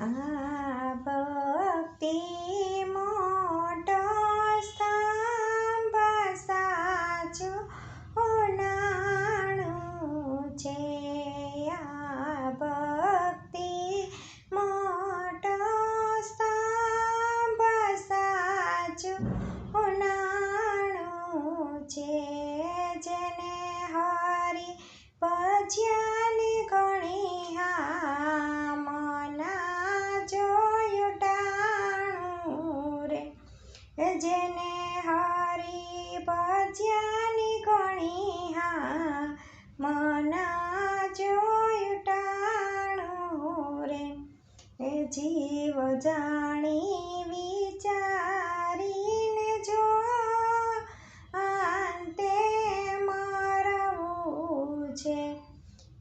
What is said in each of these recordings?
Ah. છે.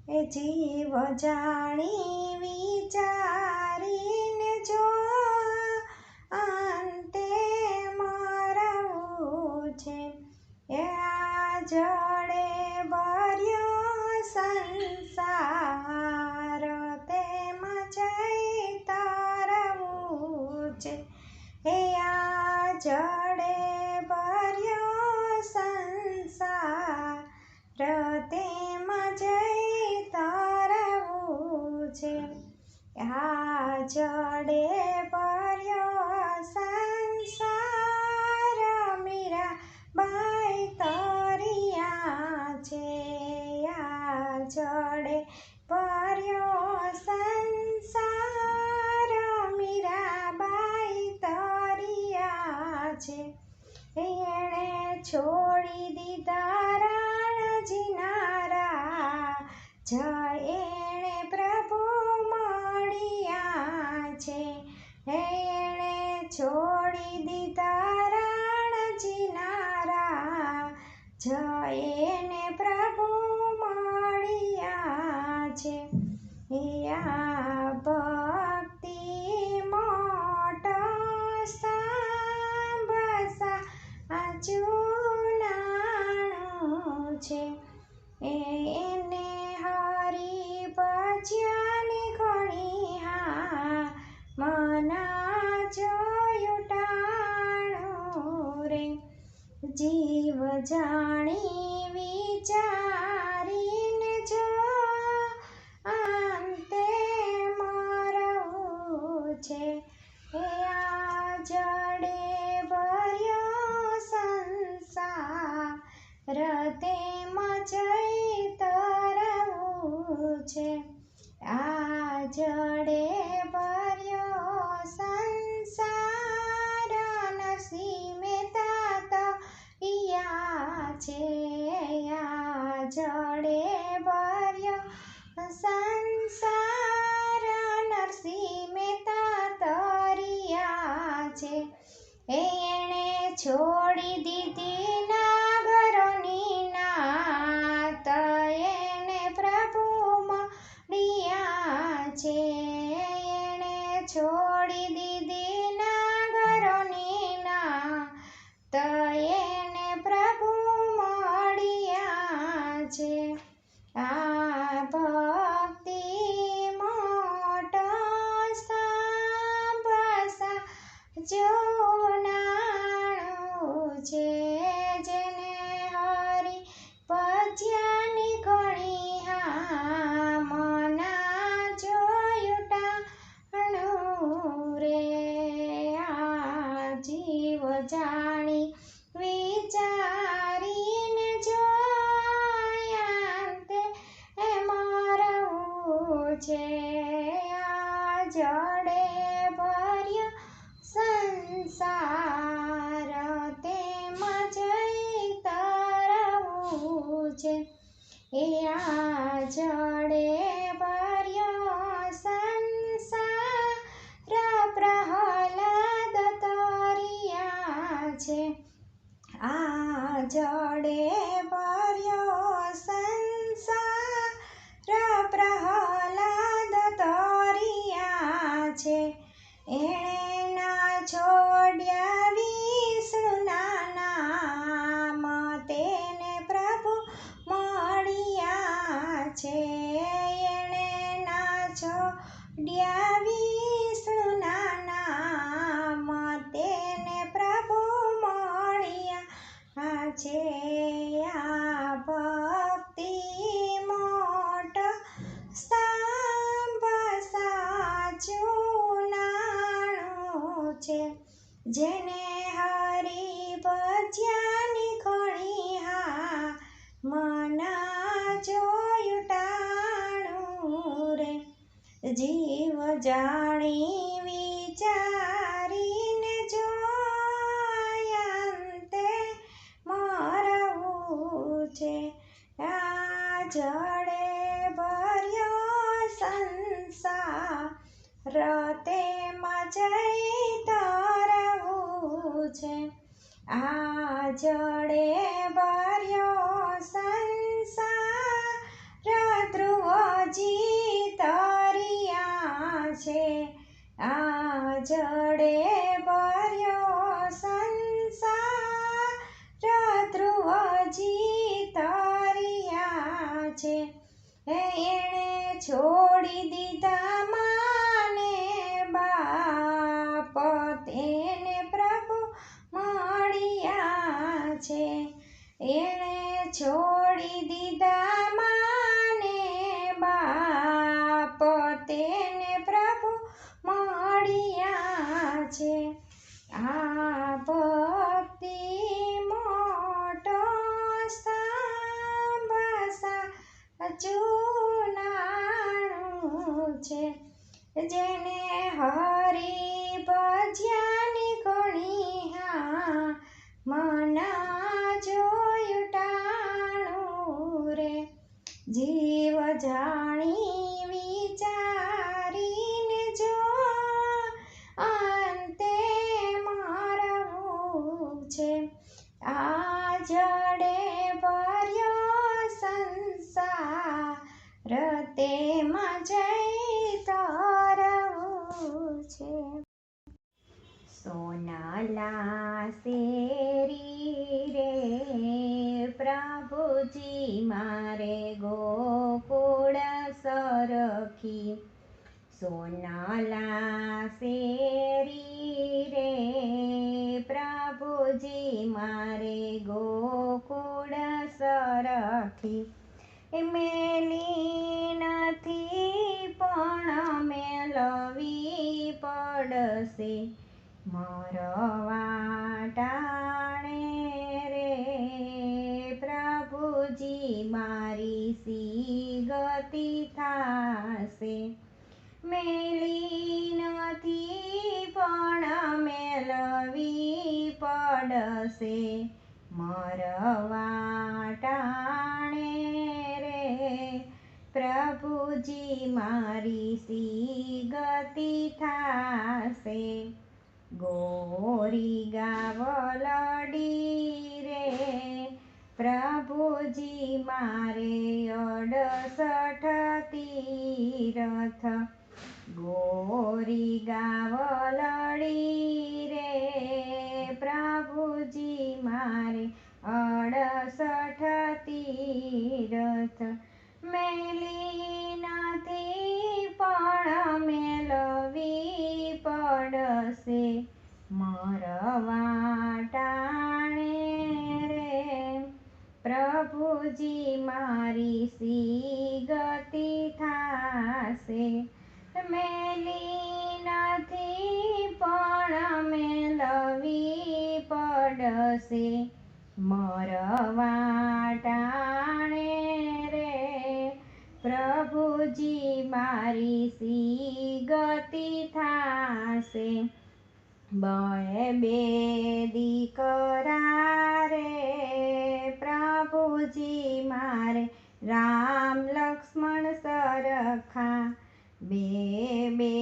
એ જીવ જાણી વિચાર એણે છોડી દીધા રાજનારા જ એણે પ્રભુ મળ્યા છે. એણે છોડી દીધા રાણજીનારા જ એને પ્રભુ મળ્યા છે. યા છે? એ આ જડે ભર્યો સંસાર તેમાં જઈ તરવું છે. આ જડે छोड़ दी છે આ જડે ભર્યો સંસાર તેમજ તરવું છે. એ આ જડે ભર્યો સંસાર પ્રહલાદ તરિયા છે. આ જડે જેને હરી ભજ્યાની ખણી હા, મના જોયું ટાણું રે. જીવ જાણી વિચારીને જોયંતે મરવું છે આ આ જડે ભર્યો સંસાર ધ્રુવજી તરિયા છે. એણે છોડી દીધા માને બાપ, તેને પ્રભુ મળ્યા છે. એણે છોડી દીધા માને બાપ, તેને પ્રભુ મળ્યા છે? આ ભક્તિ મોટો સ્તંભ સાચું છે. જેને હરી ભજ્યાની ઘણી હા મના જોયું ટાણું રે. જીવ જાણી વિચારીને આ જડે ભર્યો સંસાર તેમાં જઈ તરવું છે. સોનાલા શેરી રે પ્રભુજી મારે ગોકુળ સરખી સોનાલા શેરી રે પ્રભુજી મારે ગોકુળ સરખી. મેલી નથી પણ મેલવી પડશે. મરવા ટાણે રે પ્રભુજી મારી સી ગતિ થાશે? મેલી નથી પણ મેલવી પડશે. મરવા ટાણે રે પ્રભુજી મારી સી ગતિ થાશે. ગોરી ગાવલડી રે પ્રભુજી મારે અડસઠ તીરથ ગોરી ગાવલડી રે પ્રભુજી મારે અડસઠ તીરથ મેલી નથી પણ મેલવી પડશે મરવા ટાણે રે પ્રભુજી મારી સી ગતિ થાશે મેલી નથી પણ મેલવી પડશે. મરવા ટાણે રે પ્રભુજી મારી સી ગતિ થાશે. બે બે દીકરા રે પ્રભુજી મારે રામ લક્ષ્મણ સરખા બે બે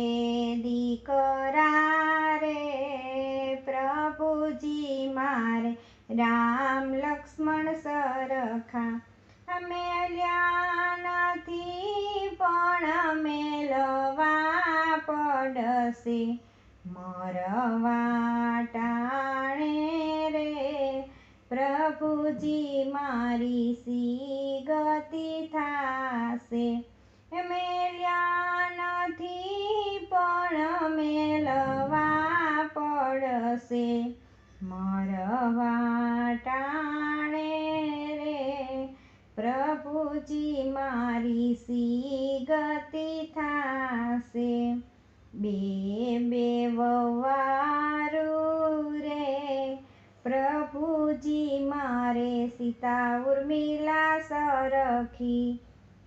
દીકરા રે પ્રભુજી મારે રામ લક્ષ્મણ સરખા. અમે નથી પણ મેલવા પડશે. મરવા ટાણે રે પ્રભુજી મારી સી ગતિ થાશે. મેલ્યા પડશે. મરવા ટાણે રે, પ્રભુજી મારી સી ગતિ થાશે. બે બે વવારું રે, પ્રભુજી મારે સીતા ઉર્મિલા સરખી.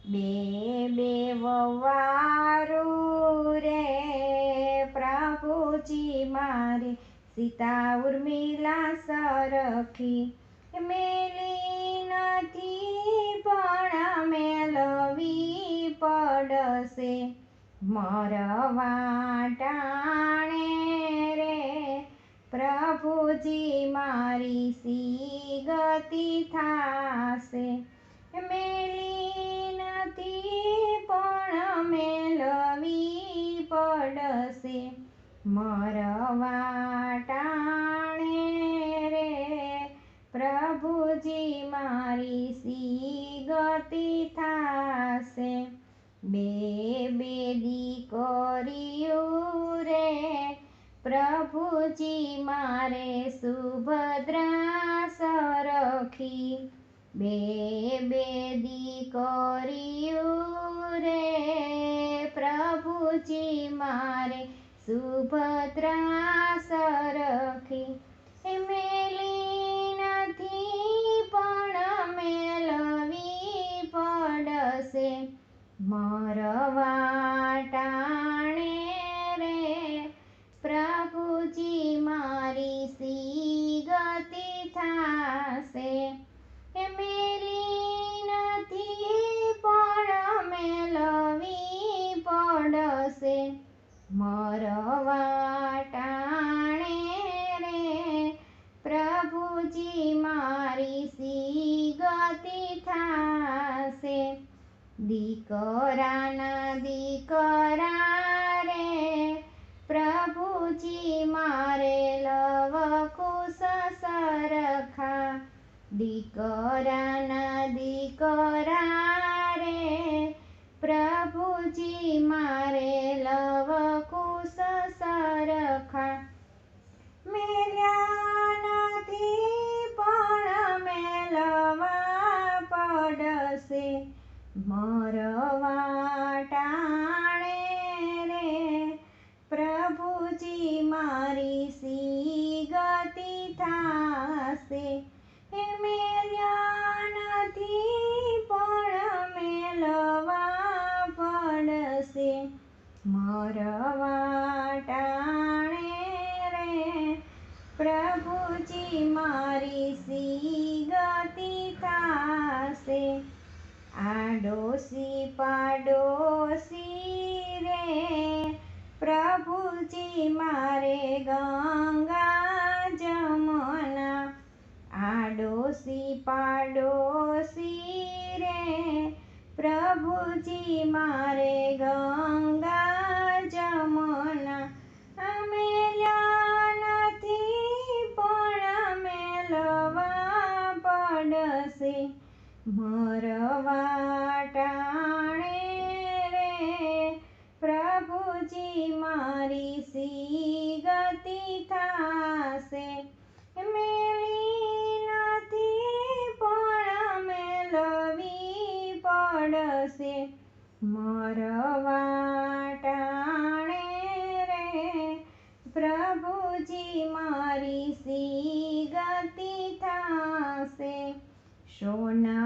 બે બે વવારું રે પ્રભુજી મારે સીતા ઉર્મિલા સરખી મેલી નથી પણ મેલવી પડશે. મરવા ટાણે રે પ્રભુજી મારી સી ગતિ થાશે. મેલી નથી પણ મેલવી પડશે. મરવા ટાણે રે પ્રભુજી મારી સી ગતિ થાશે. બે બે દીકરીયું રે પ્રભુજી મારે સુભદ્રા સરખી. બે બે દીકરીયું રે પ્રભુજી મારે સુભદ્રા સરખી મરવા ટાણે રે, પ્રભુજી મારી સી ગતિ થાશે. દીકરાના દીકરા રે, પ્રભુજી મારે લવ કુશ સરખા. દીકરાના દીકરા રે, પ્રભુજી મારે આડોશી પાડોશી રે પ્રભુજી મારે ગંગા જમના આડોશી પાડોશી રે પ્રભુજી મારે ગંગા પડશે. મરવા ટાણે રે. પ્રભુજી મારી સી ગતિ થાશે? સોનલા